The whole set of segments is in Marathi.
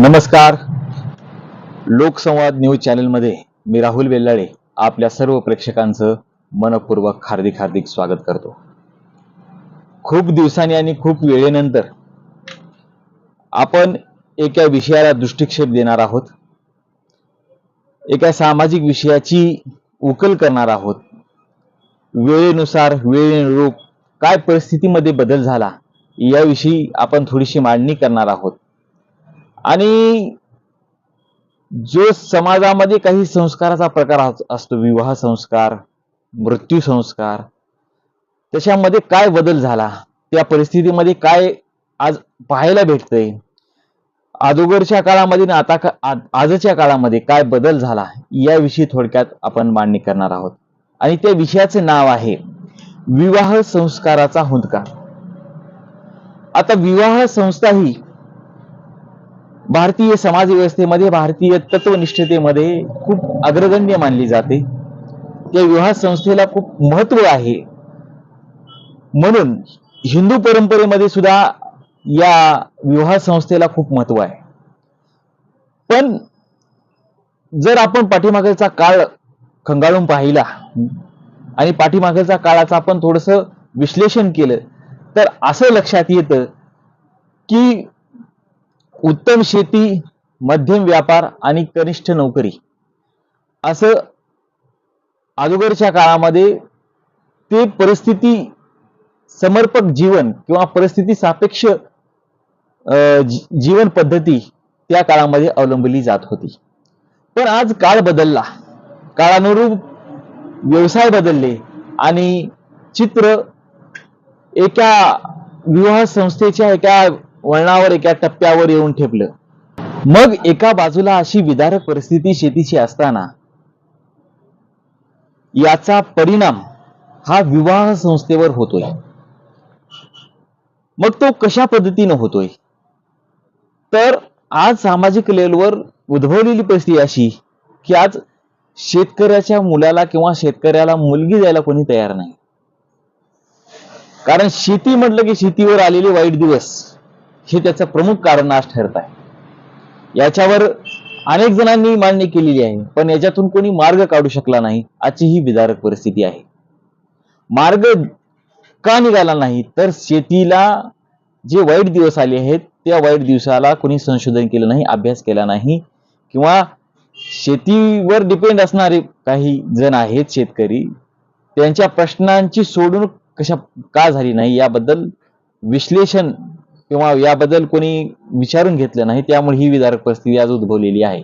नमस्कार. लोकसंवाद न्यूज चॅनलमध्ये मी राहुल बेल्लाळे आपल्या सर्व प्रेक्षकांचं मनपूर्वक हार्दिक हार्दिक स्वागत करतो. खूप दिवसांनी आणि खूप वेळेनंतर आपण एका विषयाला दृष्टिक्षेप देणार आहोत. एका सामाजिक विषयाची उकल करणार आहोत. वेळेनुसार वेळेनुरूप काय परिस्थितीमध्ये बदल झाला याविषयी आपण थोडीशी मांडणी करणार आहोत. आणि जो समाजामध्ये काही संस्काराचा प्रकार अस- असतो विवाह संस्कार मृत्यू संस्कार त्याच्यामध्ये काय बदल झाला त्या परिस्थितीमध्ये काय आज पाहायला भेटतंय अगोदरच्या काळामध्ये आणि आता का- आजच्या काळामध्ये काय बदल झाला याविषयी थोडक्यात आपण मांडणी करणार आहोत. आणि त्या विषयाचे नाव आहे विवाह संस्काराचा हुंदका. आता विवाह संस्था ही भारतीय समाज व्यवस्थेमध्ये भारतीय तत्वनिष्ठतेमध्ये खूप अग्रगण्य मानली जाते. या विवाह संस्थेला खूप महत्त्व आहे. म्हणून हिंदू परंपरेमध्ये सुद्धा या विवाह संस्थेला खूप महत्त्व आहे. पण जर आपण पाठीमागचा काळ खंगाळून पाहिला आणि पाठीमागचा काळाचं आपण थोडस विश्लेषण केलं तर असं लक्षात येतं की उत्तम शेती मध्यम व्यापार आणि कनिष्ठ नोकरी. असं अगोदरच्या काळामध्ये ते परिस्थिती समर्पक जीवन किंवा परिस्थिती सापेक्ष अं, जी- जीवन पद्धती त्या काळामध्ये अवलंबली जात होती. पण आज काळ बदलला. काळानुरूप व्यवसाय बदलले आणि चित्र एका विवाह संस्थेच्या एका वळणावर एका टप्प्यावर येऊन ठेपलं. मग एका बाजूला अशी विदारक परिस्थिती शेतीची असताना याचा परिणाम हा विवाह संस्थेवर होतोय. मग तो कशा पद्धतीनं होतोय? तर आज सामाजिक लेवलवर उद्भवलेली परिस्थिती अशी की आज शेतकऱ्याच्या मुलाला किंवा शेतकऱ्याला मुलगी द्यायला कोणी तयार नाही. कारण शेती म्हटलं की शेतीवर आलेले वाईट दिवस. हे त्याचं प्रमुख कारण आज ठरत आहे. याच्यावर अनेक जणांनी मांडणी केलेली आहे पण याच्यातून कोणी मार्ग काढू शकला नाही आजची ही विदारक परिस्थिती आहे. मार्ग का निघाला नाही तर शेतीला जे वाईट दिवस आले आहेत त्या वाईट दिवसाला कोणी संशोधन केलं नाही अभ्यास केला नाही किंवा शेतीवर डिपेंड असणारे काही जण आहेत शेतकरी त्यांच्या प्रश्नांची सोडवणूक कशा का झाली नाही याबद्दल विश्लेषण किंवा याबद्दल कोणी विचारून घेतलं नाही त्यामुळे ही विदारक परिस्थिती आज उद्भवलेली आहे.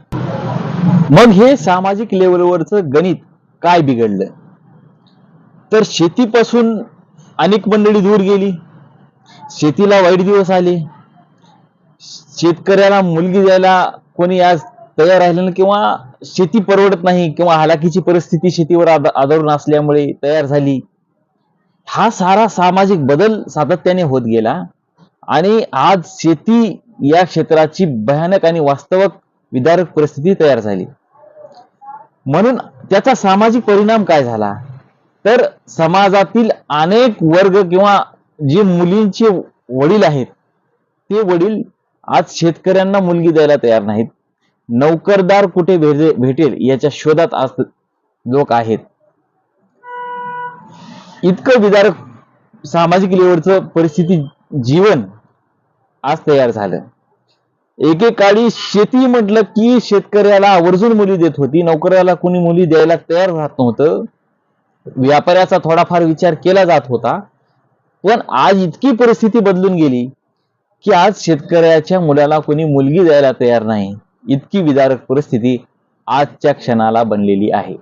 मग हे सामाजिक लेवलवरचं गणित काय बिघडलं? तर शेतीपासून अनेक मंडळी दूर गेली. शेतीला वाईट दिवस आले. शेतकऱ्याला मुलगी द्यायला कोणी आज तयार राहिलं नाही किंवा शेती परवडत नाही किंवा हालाकीची परिस्थिती शेतीवर आध- आधारून असल्यामुळे तयार झाली. हा सारा सामाजिक बदल सातत्याने होत गेला. आणि आज शेती या क्षेत्राची भयानक आणि वास्तवक विदारक परिस्थिती तयार झाली. म्हणून त्याचा सामाजिक परिणाम काय झाला? तर समाजातील अनेक वर्ग किंवा जे मुलींचे वडील आहेत ते वडील आज शेतकऱ्यांना मुलगी द्यायला तयार नाहीत. नोकरदार कुठे भेटे- भेटेल याच्या शोधात आज लोक आहेत. इतकं विदारक सामाजिक लेवलचं परिस्थिती जीवन आज तयार झालं. एकेकाळी शेती म्हटलं की शेतकऱ्याला आवर्जून मुली देत होती. नोकऱ्याला कोणी मुली द्यायला तयार राहत नव्हतं. व्यापाऱ्याचा थोडाफार विचार केला जात होता. पण आज इतकी परिस्थिती बदलून गेली की आज शेतकऱ्याच्या मुलाला कोणी मुलगी द्यायला तयार नाही. इतकी विदारक परिस्थिती आजच्या क्षणाला बनलेली आहे.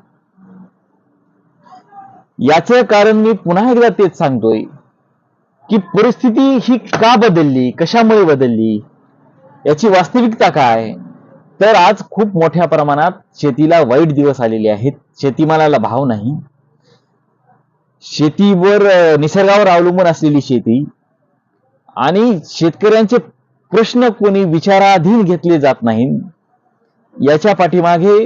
याचं कारण मी पुन्हा एकदा तेच सांगतोय. की परिस्थिती ही का बदलली? कशामुळे बदलली? याची वास्तविकता काय? तर आज खूप मोठ्या प्रमाणात शेतीला वाईट दिवस आलेले आहेत. शेतीमालाला भाव नाही. शेतीवर निसर्गावर अवलंबून असलेली शेती आणि शेतकऱ्यांचे प्रश्न कोणी विचाराधीन घेतले जात नाही. याच्या पाठीमागे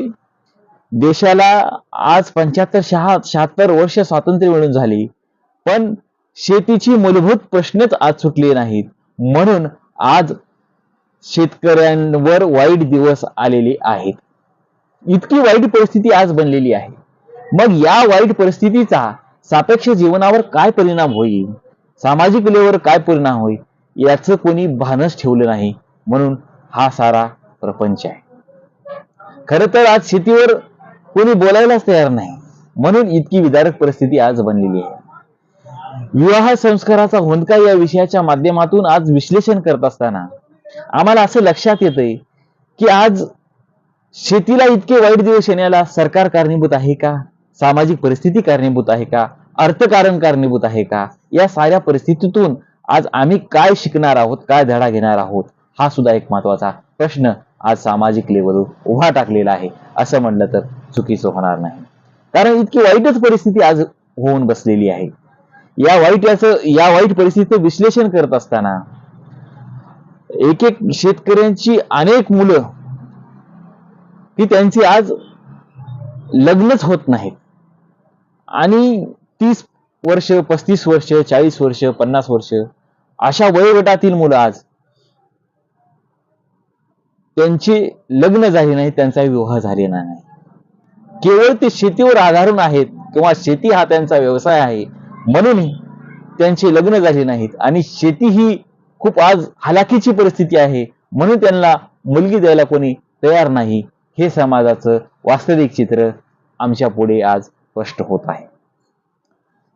देशाला आज पंच्याहत्तर शहा शहात्तर वर्ष स्वातंत्र्य मिळून झाली. पण शेतीची मूलभूत प्रश्नच आज सुटले नाहीत. म्हणून आज शेतकऱ्यांवर वाईट दिवस आलेले आहेत. इतकी वाईट परिस्थिती आज बनलेली आहे. मग या वाईट परिस्थितीचा सापेक्ष जीवनावर काय परिणाम होईल? सामाजिक लेवर काय परिणाम होईल? याचं कोणी भानच ठेवलं नाही. म्हणून हा सारा प्रपंच आहे. खर तर आज शेतीवर कोणी बोलायलाच तयार नाही. म्हणून इतकी विदारक परिस्थिती आज बनलेली आहे. विवाह संस्काराचा हुंदका या विषयाच्या माध्यमातून आज विश्लेषण करत असताना आम्हाला असं लक्षात येतंय की आज शेतीला इतके वाईट दिवस येण्याला सरकार कारणीभूत आहे का? सामाजिक परिस्थिती कारणीभूत आहे का? अर्थकारण कारणीभूत आहे का? या साऱ्या परिस्थितीतून आज आम्ही काय शिकणार आहोत काय धडा घेणार आहोत? हा सुद्धा एक महत्त्वाचा प्रश्न आज सामाजिक लेवलवर उभा टाकलेला आहे. असं म्हणलं तर चुकीचं होणार नाही. कारण इतकी वाईटच परिस्थिती आज होऊन बसलेली आहे. या वाईट याचं या वाईट परिस्थितीचं विश्लेषण करत असताना एक एक शेतकऱ्यांची अनेक मुलं की त्यांची आज लग्नच होत नाहीत. आणि तीस वर्ष पस्तीस वर्ष चाळीस वर्ष पन्नास वर्ष अशा वयोगटातील मुलं आज त्यांचे लग्न झाले नाही त्यांचा विवाह झालेला नाही. केवळ ते शेतीवर आधारून आहेत किंवा शेती हा त्यांचा व्यवसाय आहे म्हणून त्यांचे लग्न झाले नाहीत. आणि शेती ही खूप आज हलाखीची परिस्थिती आहे. म्हणून त्यांना मुलगी द्यायला कोणी तयार नाही. हे समाजाचं वास्तविक चित्र आमच्या पुढे आज स्पष्ट होत आहे.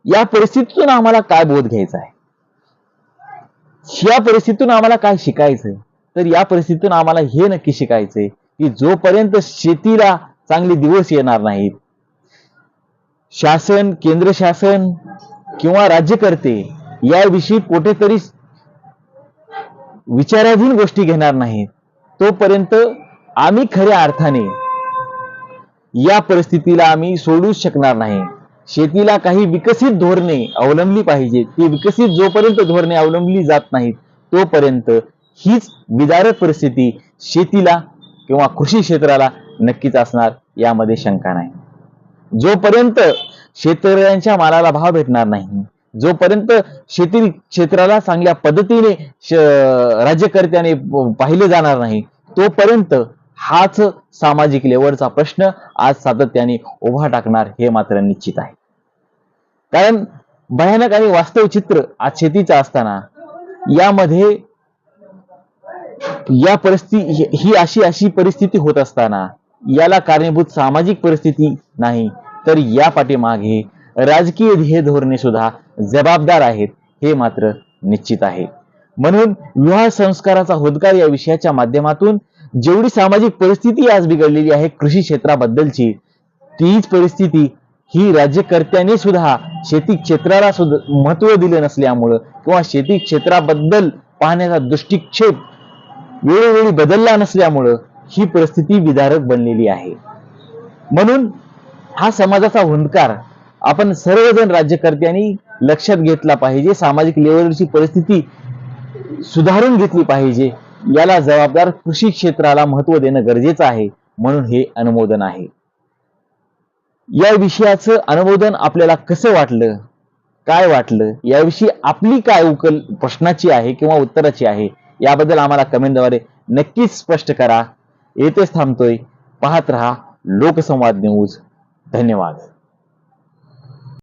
या परिस्थितीतून आम्हाला काय बोध घ्यायचा आहे? या परिस्थितीतून आम्हाला काय शिकायचंय? तर या परिस्थितीतून आम्हाला हे नक्की शिकायचंय की जोपर्यंत शेतीला चांगले दिवस येणार नाहीत शासन केंद्र शासन किंवा राज्यकर्ते याविषयी कुठेतरी विचाराधीन गोष्टी घेणार नाहीत. तोपर्यंत आम्ही खऱ्या अर्थाने या परिस्थितीला आम्ही सोडूच शकणार नाही. शेतीला काही विकसित धोरणे अवलंबली पाहिजेत ती विकसित जोपर्यंत धोरणे अवलंबली जात नाहीत तोपर्यंत हीच विदारक परिस्थिती शेतीला किंवा कृषी क्षेत्राला नक्कीच असणार यामध्ये शंका नाही. जोपर्यंत शेतकऱ्यांच्या मालाला भाव भेटणार नाही. जोपर्यंत शेती क्षेत्राला चांगल्या पद्धतीने राज्यकर्त्याने पाहिले जाणार नाही तोपर्यंत हाच सामाजिक लेवलचा प्रश्न आज सातत्याने उभा टाकणार हे मात्र निश्चित आहे. कारण भयानक आणि वास्तव चित्र आज शेतीचं असताना यामध्ये या परिस्थिती ही अशी अशी परिस्थिती होत असताना याला कारणीभूत सामाजिक परिस्थिती नाही तर या पाठीमागे राजकीय ध्येय धोरणे सुद्धा जबाबदार आहेत हे मात्र निश्चित आहे. म्हणून विवाह संस्काराचा होदकार या विषयाच्या माध्यमातून जेवढी सामाजिक परिस्थिती आज बिघडलेली आहे कृषी क्षेत्राबद्दलची तीच परिस्थिती ही राज्यकर्त्यांनी सुद्धा शेती क्षेत्राला सुद्धा महत्त्व दिले नसल्यामुळं किंवा शेती क्षेत्राबद्दल पाहण्याचा दृष्टिक्षेप वेळोवेळी बदलला नसल्यामुळं ही परिस्थिती विदारक बनलेली आहे. म्हणून हा समाजाचा हुंकार आपण सर्वजण राज्यकर्त्यांनी लक्षात घेतला पाहिजे सामाजिक लेवलची परिस्थिती सुधारून घेतली पाहिजे. याला जबाबदार कृषी क्षेत्राला महत्त्व देणं गरजेचं आहे म्हणून हे अनुमोदन आहे. या विषयाचं अनुमोदन आपल्याला कसं वाटलं? काय वाटलं? याविषयी आपली काय उकल प्रश्नाची आहे किंवा उत्तराची आहे याबद्दल आम्हाला कमेंटद्वारे नक्कीच स्पष्ट करा. येथेच थांबतोय. पाहत रहा लोकसंवाद न्यूज. धन्यवाद.